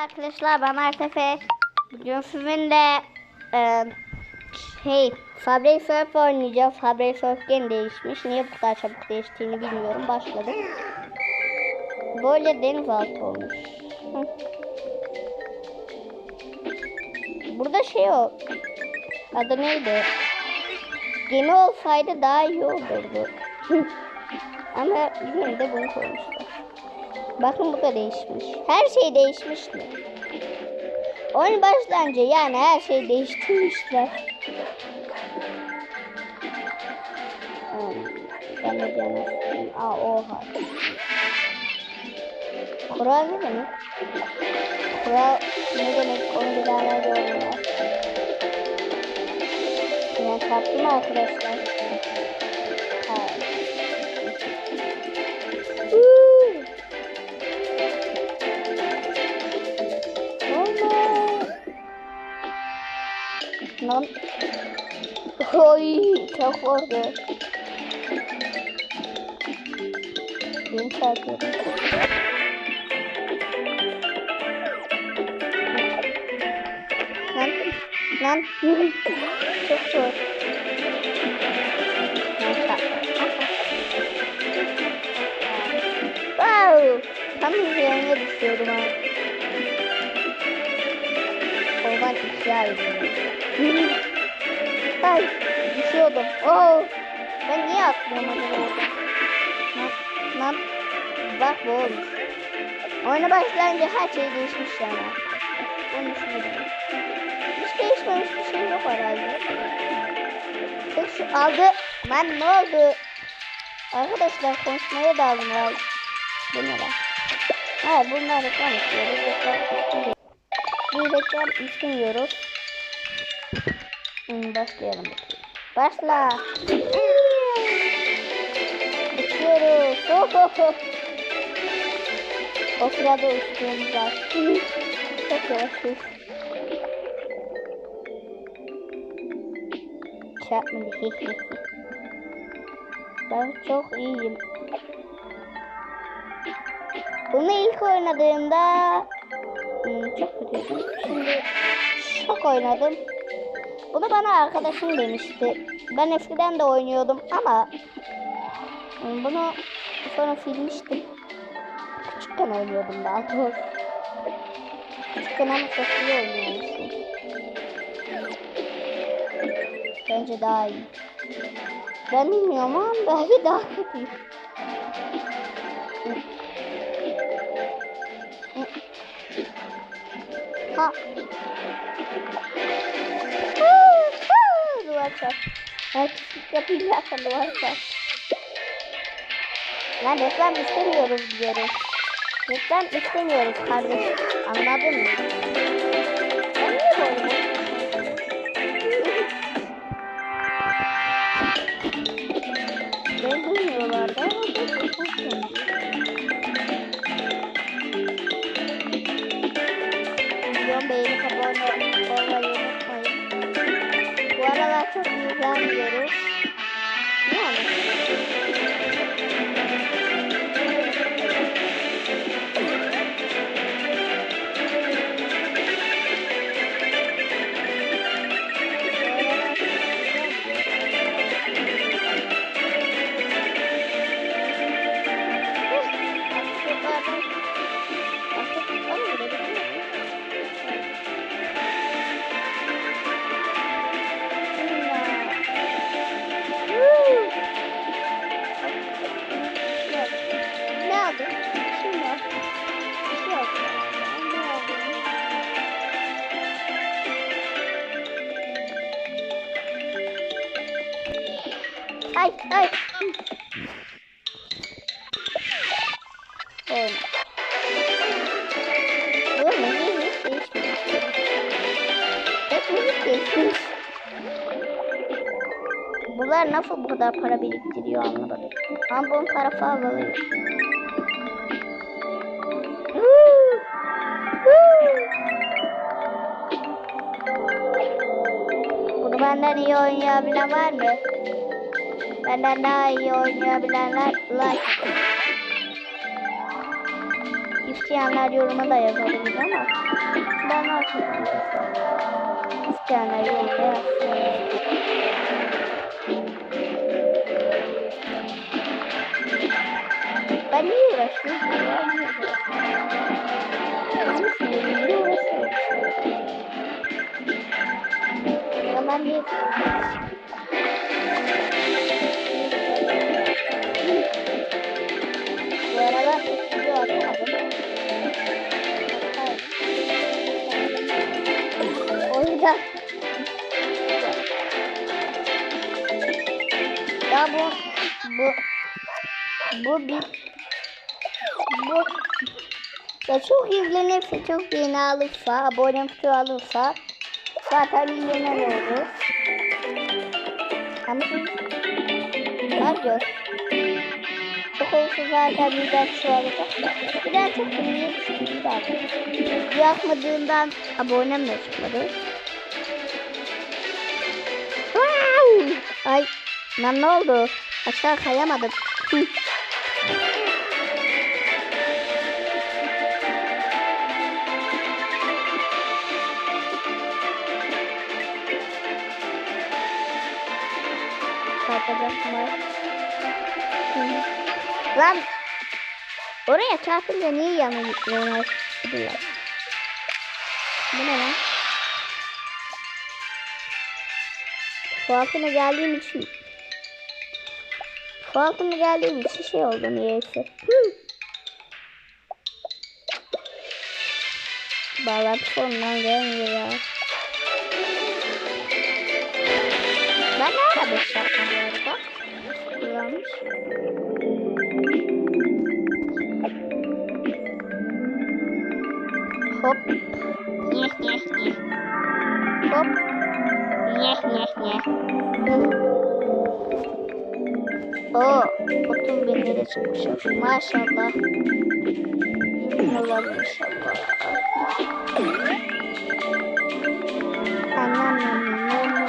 Arkadaşlar ben Artefe. Bugün sizinle e, şey Subway Surf oynayacağız. Subway Surf gene değişmiş. Niye bu kadar çabuk değiştiğini bilmiyorum. Başladık. Böyle denizaltı olmuş. Burada şey o. Adı neydi? Gemi olsaydı daha iyi olurdu. Ama yine de bunu koymuşlar. Bakın bu da değişmiş. Her şey değişmişti. Oyun başlanınca yani her şey değiştirmişler. Hmm, Ben de canım. Aa oha. Kural ne demek? Kural ne demek? Onu bir daha görmüyor. Ben kaptım arkadaşlar. Lan. Oy çok vurdu. Beni çarpıyordum. Lan. Lan. çok zor. Wow. Tam üzerine düşüyordum ha. Oradan ikiye ayrılıyorum. Ay düşüyordum. Oo. Ben niye atlıyorum acaba? Lan. Bak bu olmuş. Oyuna başlayınca her şey değişmiş yani. Onu düşünüyorum. Hiç değişmemiş bir şey yok herhalde. Tek şu aldı. Lan ne oldu? Arkadaşlar konuşmaya daldım ya. Bu ne lan? Hayır bunları konuşuyoruz. Reklam istemiyoruz. Hmm, başlayalım. Başla. Uçuyoruz. Oh, oh, oh. O sırada uçtuğumuz var. Çok yavaşız. Çarpmadı. ben çok iyiyim. Bunu ilk oynadığımda hmm, çok kötüydüm. Şimdi çok oynadım. Bunu bana arkadaşım demişti. Ben eskiden de oynuyordum ama hmm, bunu sonra silmiştim. Küçükken oynuyordum daha doğrusu. Küçükken ama çok iyi oynuyormuşum. Bence daha iyi. Ben bilmiyorum ama belki daha kötü. Ha. Duvar çarp. Erkeklik yapayım derken duvar çarp. Lan reklam istemiyoruz diyoruz. Reklam istemiyoruz kardeşim. Anladın mı? Ben niye böyle Ben bilmiyorlardı ama çok hoşlandım. Videomu beğenip abone olmayı unutmayın. Bu aralar çok izlenmiyoruz. Yani. Ay ay. Oyna. Bu müziği hiç değişmiyor. Hep müzik değişmiş. Bunlar nasıl bu kadar para biriktiriyor anlamadım. Ama bunun tarafı! Woo! Bunu benden iyi oynayabilen var mı? Benden daha iyi oynayabilenler like. İsteyenler yoruma da yazabilir ama ben açmadım. İsteyenler yoruma yazsın. Ben niye uğraşıyorum? Ben niye uğraşıyorum? Niye uğraşıyorum? Ben niye Bu hiç video atamadım. O yüzden ya bu bu bu bir bu ya çok izlenirse çok beğeni alırsa abone tutu alırsa zaten milyoner olur. Ama siz ne olsa zaten bir daha şu alacak. Bir daha çok bir daha. Video atmadığından abonem de çıkmadı. Wow! Ay lan ne oldu? Aşağı kayamadım. Hı. Çarpacak mı? Lan oraya çarpınca niye yanı yanaştılar? Bu ne lan? Su altına geldiğim için Su altına geldiğim için şey oldu niyeyse. Bağlantı sonundan gelmiyor ya. Ben ne ara beş yaptım bu arada? Kullanmış. Hop. Nyeh nyeh nyeh. Hop. Nyeh nyeh nyeh. Oo, bütün birleri çıkmışım. Maşallah. Olam inşallah. Anam anam anam.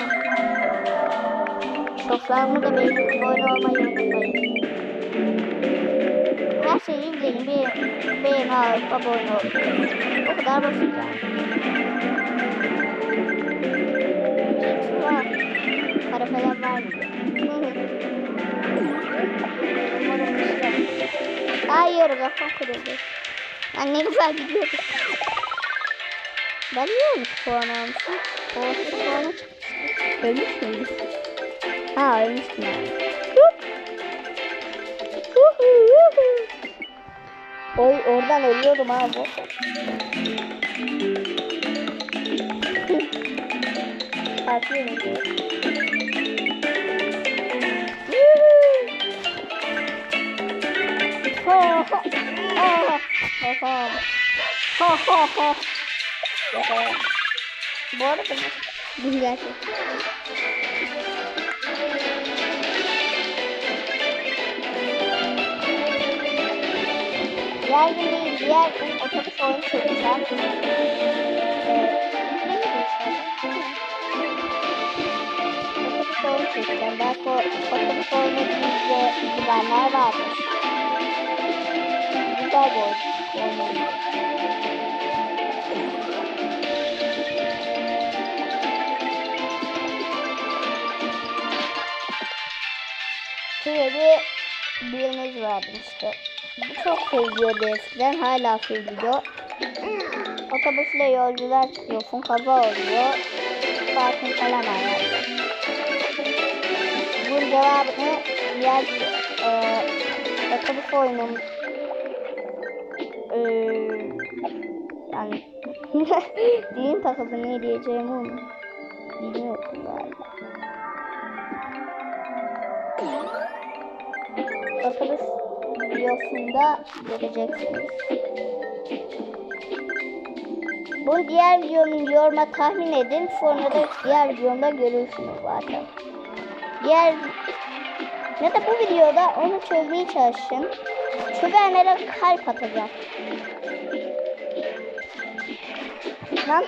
Soframı da benim boyun olmayı unutmayın. İzleyin. Bir beğeni alıp abone olun. O kadar basit yani. Cips var. Para falan var mı? Hayır kafam kırıldı. Ben ne güzel gidiyordum. Ben niye olmuş puan almışım? Orası puana çıkmıştı. Ölmüş müydü? Ha ölmüştüm yani. Oy oradan ölüyordum abi. Atıyorum. Ha ha ha Bu arada bu gerçek. Diğer değil, diğer gün otobüs oyunu çekeceğim. Otobüs oyunu çekeceğim. Belki o otobüs oyunu bize bilenler vardır. Oyun. Şöyle bir birimiz vardı işte. Çok seviliyordu eskiden. Hala seviliyor. Otobüsle yolcular çıkıyorsun. Kaza oluyor. Sakin falan var. Bunun cevabını diğer e, otobüs oyunun e, yani dilim takıldı ne diyeceğimi onu bilmiyorum galiba. Otobüs videosunda göreceksiniz. Bu diğer videonun yoruma tahmin edin. Sonra da diğer videomda görürsünüz zaten. Diğer ya da bu videoda onu çözmeye çalışın. Çözenlere kalp atacağım. Lan.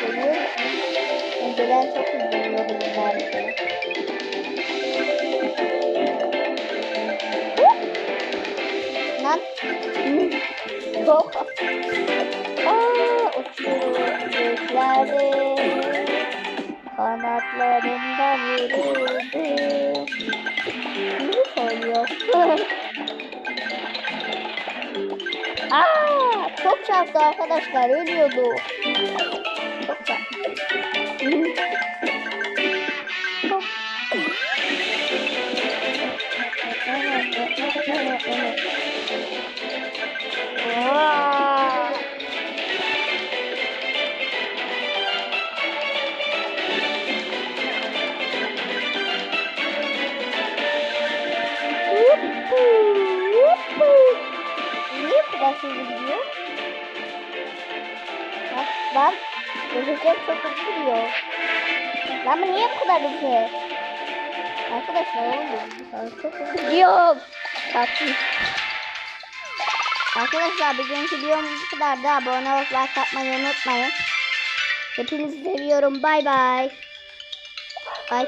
Geliyor. Önceden çok izliyordum bunları. Lan. Çok. Aa, uçuyor göklerde. Kanatlarında vuruldu. Ne söylüyorsun? Aa, çok çarptı arkadaşlar ölüyordu. Bak. Gözükecek çok hızlı gidiyor. Lan bu niye bu kadar hızlı? Arkadaşlar oğlum çok hızlı gidiyor. Tatlım. Arkadaşlar bugünkü videomuz bu kadar da abone olup like atmayı unutmayın. Hepinizi seviyorum. Bay bay. Ay.